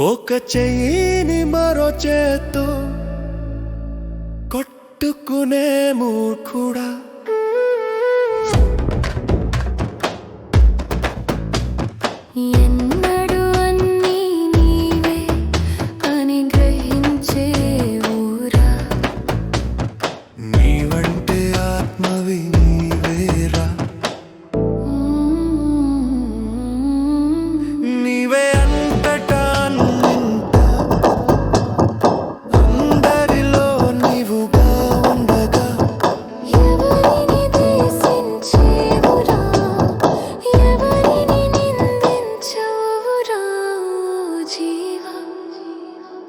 ఒక చెయ్యిని మరో చేత్తో కొట్టుకునే మూర్ఖుడా. కూడా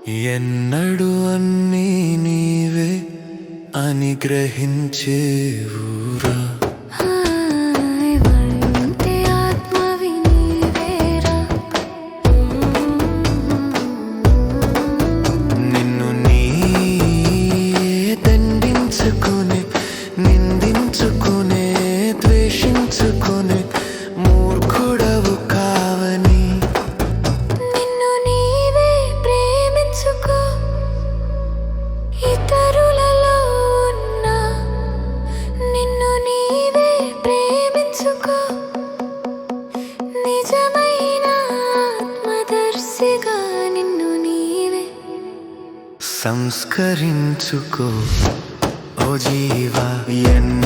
ఎన్నడు అన్నీ నీవే అని గ్రహించేవు. సంస్కరించుకో. ఓ జీవ ఎన్న